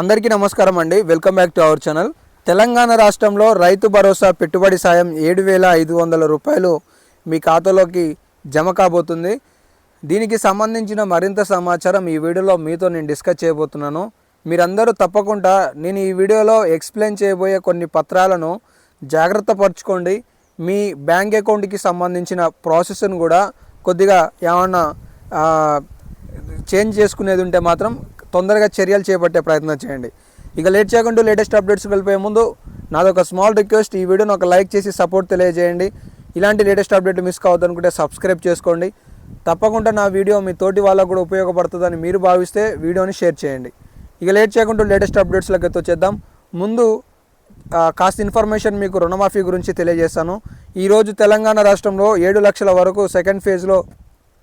అందరికీ నమస్కారం అండి. Welcome back to our channel Telangana రాష్ట్రంలో రైతు భరోసా పెట్టుబడి సాయం ఏడు వేల ఐదు వందల రూపాయలు మీ ఖాతాలోకి జమ కాబోతుంది. దీనికి సంబంధించిన మరింత సమాచారం ఈ వీడియోలో మీతో నేను డిస్కస్ చేయబోతున్నాను. మీరందరూ తప్పకుండా నేను ఈ వీడియోలో ఎక్స్ప్లెయిన్ చేయబోయే కొన్ని పత్రాలను జాగ్రత్త పరచుకోండి. మీ బ్యాంక్ అకౌంట్కి సంబంధించిన ప్రాసెస్ను కూడా కొద్దిగా ఏమన్నా చేంజ్ చేసుకునేది ఉంటే మాత్రం తొందరగా చర్యలు చేపట్టే ప్రయత్నం చేయండి. ఇక లేట్ చేయకుండా లేటెస్ట్ అప్డేట్స్ వెళ్ళిపోయే ముందు నాదొక స్మాల్ రిక్వెస్ట్. ఈ వీడియోని ఒక లైక్ చేసి సపోర్ట్ తెలియజేయండి. ఇలాంటి లేటెస్ట్ అప్డేట్ మిస్ కావద్దనుకుంటే సబ్స్క్రైబ్ చేసుకోండి. తప్పకుండా నా వీడియో మీ తోటి వాళ్ళకు కూడా ఉపయోగపడుతుందని మీరు భావిస్తే వీడియోని షేర్ చేయండి. ఇక లేట్ చేయకుండా లేటెస్ట్ అప్డేట్స్లోకి అయితే వచ్చేద్దాం. ముందు కాస్త ఇన్ఫర్మేషన్ మీకు రుణమాఫీ గురించి తెలియజేస్తాను. ఈరోజు తెలంగాణ రాష్ట్రంలో ఏడు లక్షల వరకు సెకండ్ ఫేజ్లో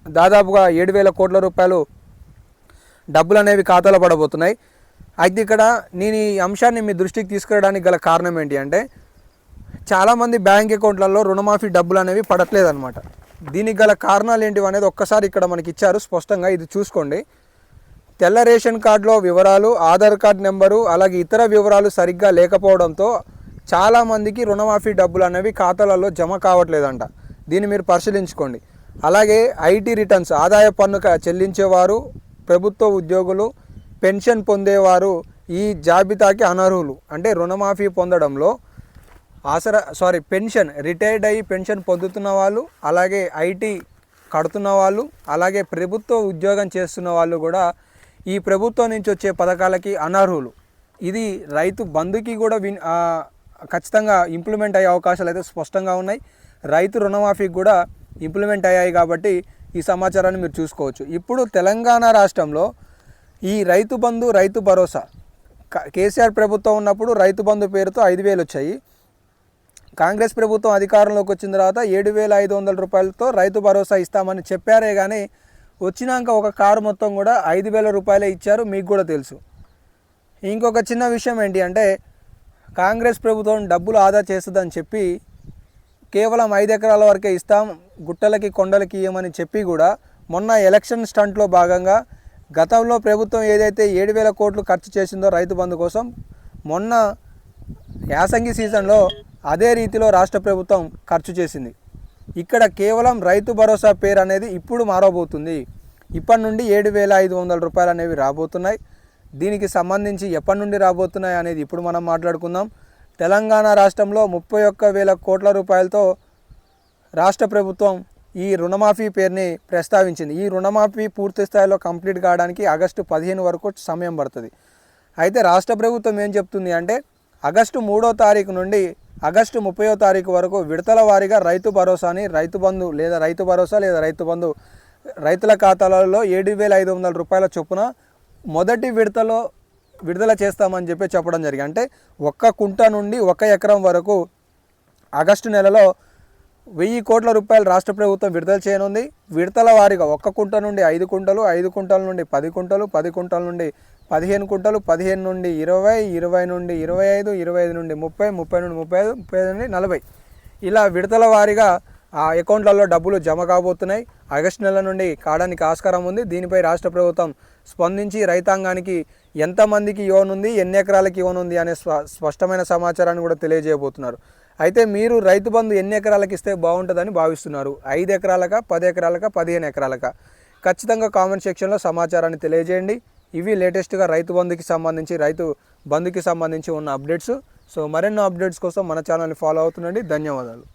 దాదాపుగా ఏడు వేల కోట్ల రూపాయలు డబ్బులు అనేవి ఖాతాలో పడబోతున్నాయి. అయితే ఇక్కడ నేను ఈ అంశాన్ని మీ దృష్టికి తీసుకురావడానికి గల కారణం ఏంటి అంటే చాలామంది బ్యాంక్ అకౌంట్లలో రుణమాఫీ డబ్బులు అనేవి పడట్లేదు అనమాట దీనికి గల కారణాలు ఏంటివి అనేది ఒక్కసారి ఇక్కడ మనకి ఇచ్చారు. స్పష్టంగా ఇది చూసుకోండి. తెల్ల రేషన్ కార్డులో వివరాలు ఆధార్ కార్డ్ నెంబరు అలాగే ఇతర వివరాలు సరిగ్గా లేకపోవడంతో చాలామందికి రుణమాఫీ డబ్బులు అనేవి ఖాతాలలో జమ కావట్లేదంట. దీన్ని మీరు పరిశీలించుకోండి. అలాగే ఐటీ రిటర్న్స్ ఆదాయ పన్ను చెల్లించేవారు ప్రభుత్వ ఉద్యోగులు పెన్షన్ పొందేవారు ఈ జాబితాకి అనర్హులు. అంటే రుణమాఫీ పొందడంలో ఆసరా సారీ పెన్షన్ రిటైర్డ్ అయ్యి పెన్షన్ పొందుతున్న వాళ్ళు అలాగే ఐటీ కడుతున్న వాళ్ళు అలాగే ప్రభుత్వ ఉద్యోగం చేస్తున్న వాళ్ళు కూడా ఈ ప్రభుత్వం నుంచి వచ్చే పథకాలకి అనర్హులు. ఇది రైతు బంధుకి కూడా విన్ ఖచ్చితంగా ఇంప్లిమెంట్ అయ్యే అవకాశాలు అయితే స్పష్టంగా ఉన్నాయి. రైతు రుణమాఫీకి కూడా ఇంప్లిమెంట్ అయ్యాయి కాబట్టి ఈ సమాచారాన్ని మీరు చూసుకోవచ్చు. ఇప్పుడు తెలంగాణ రాష్ట్రంలో ఈ రైతు బంధు రైతు భరోసా. క- కేసీఆర్ ప్రభుత్వం ఉన్నప్పుడు రైతు బంధు పేరుతో ఐదు వేలు వచ్చాయి. కాంగ్రెస్ ప్రభుత్వం అధికారంలోకి వచ్చిన తర్వాత ఏడు వేల ఐదు వందల రూపాయలతో రైతు భరోసా ఇస్తామని చెప్పారే కానీ వచ్చినాక ఒక కారు మొత్తం కూడా ఐదు వేల రూపాయలే ఇచ్చారు మీకు కూడా తెలుసు. ఇంకొక చిన్న విషయం ఏంటి అంటే కాంగ్రెస్ ప్రభుత్వం డబ్బులు ఆదా చేస్తుందని చెప్పి కేవలం ఐదు ఎకరాల వరకే ఇస్తాం గుట్టలకి కొండలకి ఇవ్వమని చెప్పి కూడా మొన్న ఎలక్షన్ స్టంట్లో భాగంగా గతంలో ప్రభుత్వం ఏదైతే ఏడు వేల కోట్లు ఖర్చు చేసిందో రైతు బంధు కోసం మొన్న యాసంగి సీజన్లో అదే రీతిలో రాష్ట్ర ప్రభుత్వం ఖర్చు చేసింది. ఇక్కడ కేవలం రైతు భరోసా పేరు అనేది ఇప్పుడు మారబోతుంది. ఇప్పటి నుండి ఏడు వేల ఐదు వందల రూపాయలు అనేవి రాబోతున్నాయి. దీనికి సంబంధించి ఎప్పటి నుండి రాబోతున్నాయి అనేది ఇప్పుడు మనం మాట్లాడుకుందాం. తెలంగాణ రాష్ట్రంలో ముప్పై ఒక్క వేల కోట్ల రూపాయలతో రాష్ట్ర ప్రభుత్వం ఈ రుణమాఫీ పేరుని ప్రస్తావించింది. ఈ రుణమాఫీ పూర్తి స్థాయిలో కంప్లీట్ కావడానికి ఆగస్టు పదిహేను వరకు సమయం పడుతుంది. అయితే రాష్ట్ర ప్రభుత్వం ఏం చెప్తుంది అంటే ఆగస్టు మూడో తారీఖు నుండి ఆగస్టు ముప్పయో తారీఖు వరకు విడతల వారీగా రైతు భరోసాని రైతు బంధు లేదా రైతు భరోసా లేదా రైతు బంధు రైతుల ఖాతాలలో ఏడు వేల ఐదు వందల రూపాయల చొప్పున మొదటి విడతలో విడుదల చేస్తామని చెప్పి చెప్పడం జరిగింది. అంటే ఒక్క కుంట నుండి ఒక ఎకరం వరకు ఆగస్టు నెలలో వెయ్యి కోట్ల రూపాయలు రాష్ట్ర ప్రభుత్వం విడుదల చేయనుంది. విడతల వారీగా ఒక్క కుంట నుండి ఐదు కుంటలు ఐదు కుంటల నుండి పది కుంటలు పది కుంటల నుండి పదిహేను కుంటలు పదిహేను నుండి ఇరవై ఇరవై నుండి ఇరవై ఐదు ఇరవై ఐదు నుండి ముప్పై ముప్పై నుండి ముప్పై ఐదు ముప్పై ఐదు నుండి నలభై. ఇలా విడతల వారీగా ఆ అకౌంట్లలో డబ్బులు జమ కాబోతున్నాయి. ఆగస్టు నెల నుండి కాడానికి ఆస్కారం ఉంది. దీనిపై రాష్ట్ర ప్రభుత్వం స్పందించి రైతాంగానికి ఎంతమందికి ఇవ్వనుంది ఎన్ని ఎకరాలకి ఇవ్వనుంది అనే స్వ స్పష్టమైన సమాచారాన్ని కూడా తెలియజేయబోతున్నారు. అయితే మీరు రైతు బంధు ఎన్ని ఎకరాలకు ఇస్తే బాగుంటుందని భావిస్తున్నారు. ఐదు ఎకరాలక పది ఎకరాలక పదిహేను ఎకరాలక? ఖచ్చితంగా కామెంట్ సెక్షన్లో సమాచారాన్ని తెలియజేయండి. ఇవి లేటెస్ట్గా రైతు బంధుకి సంబంధించి రైతు బంధుకి సంబంధించి ఉన్న అప్డేట్స్. సో మరెన్నో అప్డేట్స్ కోసం మన ఛానల్ని ఫాలో అవుతుండండి. ధన్యవాదాలు.